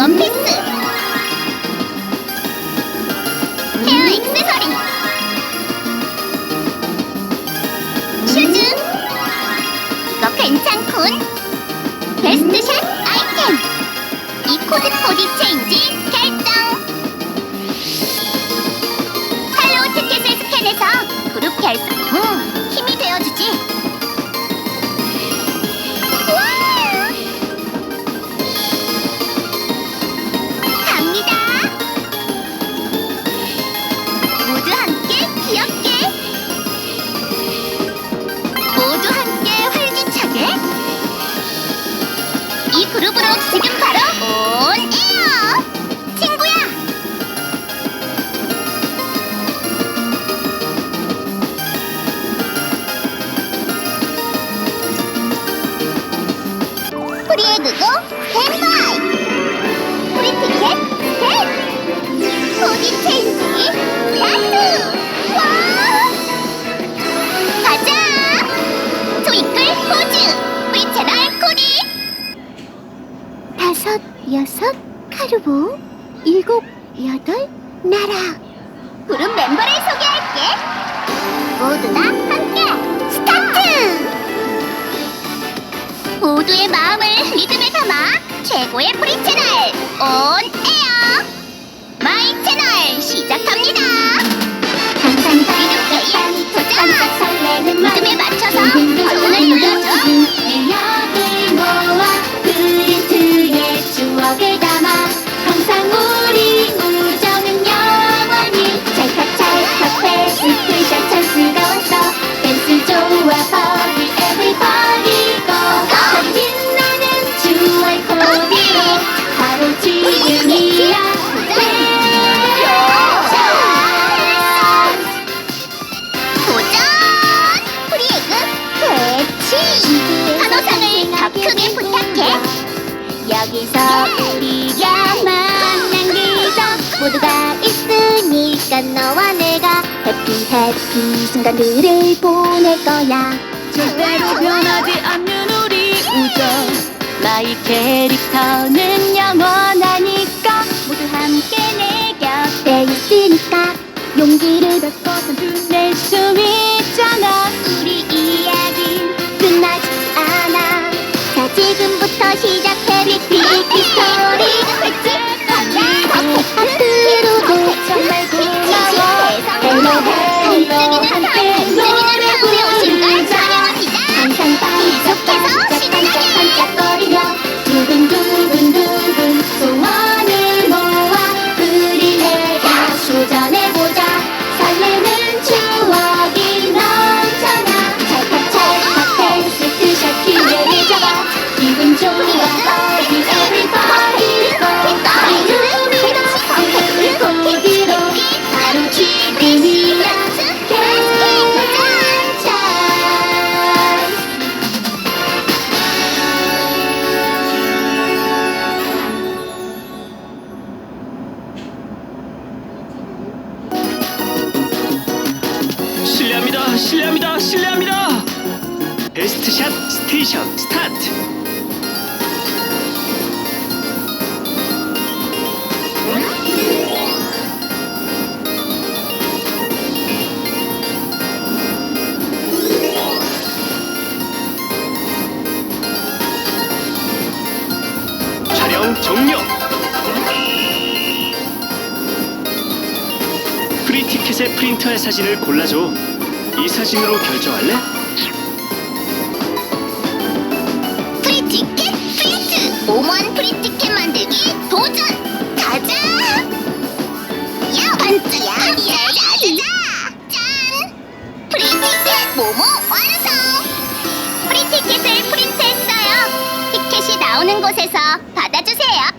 원피스. 헤어 액세서리. 슈즈. 이거 괜찮군. 베스트 샷 아이템. 이 코드 코디 체인지 결정. 할로우 티켓을 스캔해서 그룹 결성 모두 함께 활기차게. 이 그룹으로 지금 바로 온 에어. 친구야. 프리에그고 햄바이. 프리티켓 스텝 코디 체인지 라투 다섯 여섯 카르보 일곱 여덟 나라. 그룹 멤버를 소개할게. 모두 다 함께 스타트! 모두의 마음을 리듬에 담아 최고의 프리 채널 온 에어 마이 채널 시작합니다. 항상 이렇게 여기서 우리가 만난 기적 모두가 있으니까 너와 내가 해피 해피 순간들을 보낼 거야. 절대로 변하지 않는 우리 우정. 나의 캐릭터는 영원 실례합니다. 실례합니다. 실례합니다. 베스트샷 스테이션 스타트. 촬영 종료. 프리티켓에 프린트할 사진을 골라줘. 이 사진으로 결정할래? 프리티켓 프린트! 오만 프리티켓 만들기 도전! 가자! 야 반짝야! 짜자자! 짠! 프리티켓 모모 완성! 프리티켓을. 티켓이 나오는 곳에서 받아주세요.